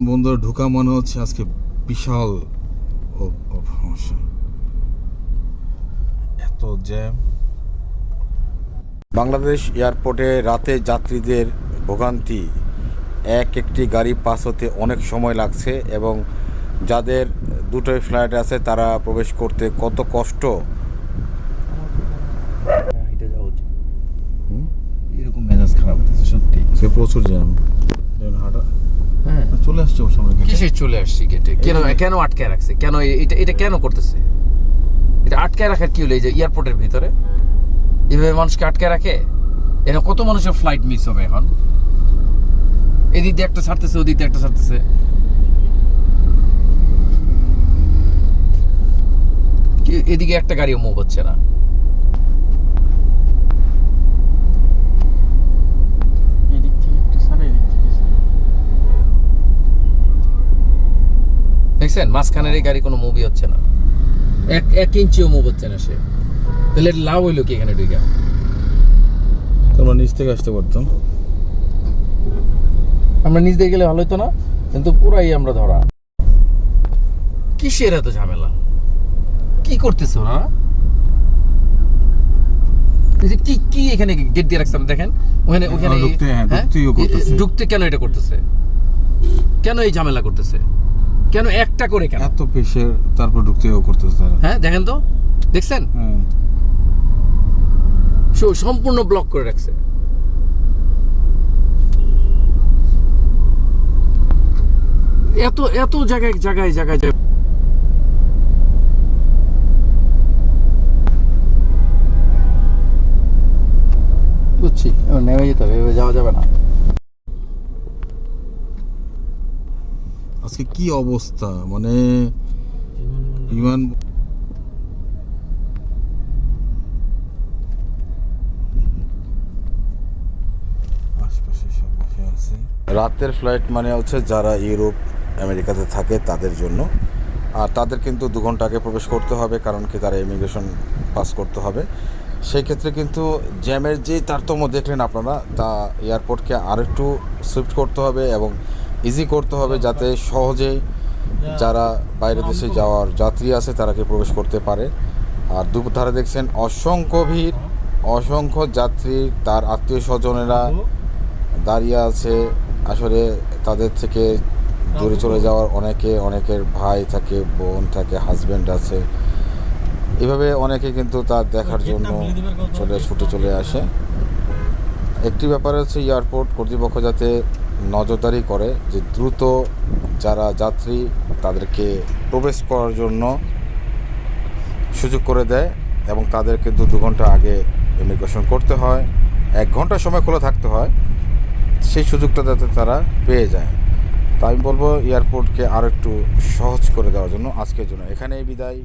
বন্দরে ঢোকা মনে হচ্ছে আজকে বিশাল সমস্যা। এত জ্যাম। বাংলাদেশ এয়ারপোর্টে রাতে যাত্রীদের ভোগান্তি। এক একটি গাড়ি পাস হতে অনেক সময় লাগছে এবং যাদের দুটোই ফ্লাইট আছে তারা প্রবেশ করতে কত কষ্ট? এরকম মেজাজ খারাপ হচ্ছে সত্যি। আজকে প্রচুর জ্যাম। হাঁটা। হ্যাঁ। চলে আসছে ওর সামনে গেটে। কিসে চলে আসছি গেটে কেন কেন আটকে রাখছে? কেন এটা এটা কেন করতেছে? এটা আটকে রাখার কি হলো? এই যে এয়ারপোর্টের ভিতরে? এভাবে মানুষকে আটকে রাখে? এখানে কত মানুষের ফ্লাইট মিস হবে এখন? এদিক দিয়ে একটা ছাড়তেছে ওদিক দিয়ে একটা ছাড়তেছে। এদিকে একটা গাড়িও মুভ হচ্ছে না এদিক থেকে একটু সারা এদিক থেকে সারা। দেখছেন? মাঝখানের এই গাড়ি কোনো মুভি হচ্ছে না। এক এক ইঞ্চিও মুভ হচ্ছে না সে। তাহলে লাভ হইল কি এখানে ঢুকে তোমরা নিচ থেকে আসতে পারতাম আমরা নিচ দিয়ে গেলে ভালো হতো না কিন্তু পুরাই আমরা ধরা। কিসের এত ঝামেলা? কি করতেছো না কি কি এখানে গেট দিয়ে রাখছে দেখেন? ওখানে ওখানে হ্যাঁ, ঢুকতে- হ্যাঁ, হ্যাঁ? ঢুকতে কেন এটা করতেছে? কেন এই ঝামেলা করতেছে? কেন একটা করে কেন? এত পেশের তারপর ঢুকতেও করতেছে তারা। হ্যাঁ দেখেন তো দেখছেন? হ্যাঁ সম্পূর্ণ ব্লক করে রাখছে। এত এত জায়গায় জায়গায় জায়গায় জায়গায়। বুঝছি এবার নেমে যেতে হবে যাওয়া যাবে না। আজকে কি অবস্থা? মানে বিমান রাতের ফ্লাইট মানে হচ্ছে যারা ইউরোপ, আমেরিকাতে থাকে তাদের জন্য। আর তাদের কিন্তু দু ঘণ্টা আগে প্রবেশ করতে হবে কারণ কি তারা ইমিগ্রেশন পাস করতে হবে। সেই ক্ষেত্রে কিন্তু জ্যামের যে তারতম্য দেখলেন আপনারা, তা এয়ারপোর্টকে আরেকটু সুইফট করতে হবে এবং ইজি করতে হবে যাতে সহজেই যারা বাইরে দেশে যাওয়ার যাত্রী আছে তারা কি প্রবেশ করতে পারে। আর দুপুর ধারে দেখছেন অসংখ্য ভিড় অসংখ্য যাত্রী তার আত্মীয় স্বজনেরা দাঁড়িয়ে আছে। আসলে তাদের থেকে দূরে চলে যাওয়ার অনেকে অনেকের ভাই থাকে বোন থাকে হাজব্যান্ড আছে। এভাবে অনেকে কিন্তু তার দেখার জন্য চলে ছুটে চলে আসে। একটি ব্যাপার হচ্ছে এয়ারপোর্ট কর্তৃপক্ষ যাতে নজরদারি করে যে দ্রুত যারা যাত্রী তাদেরকে প্রবেশ করার জন্য সুযোগ করে দেয় এবং তাদের কিন্তু দু ঘণ্টা আগে ইমিগ্রেশন করতে হয়। এক ঘণ্টা সময় খোলা থাকতে হয়, সেই সুযোগটা যাতে তারা পেয়ে যায়। তাই আমি বলব এয়ারপোর্টকে আরও একটু সহজ করে দেওয়ার জন্য আজকের জন্য এখানেই বিদায়।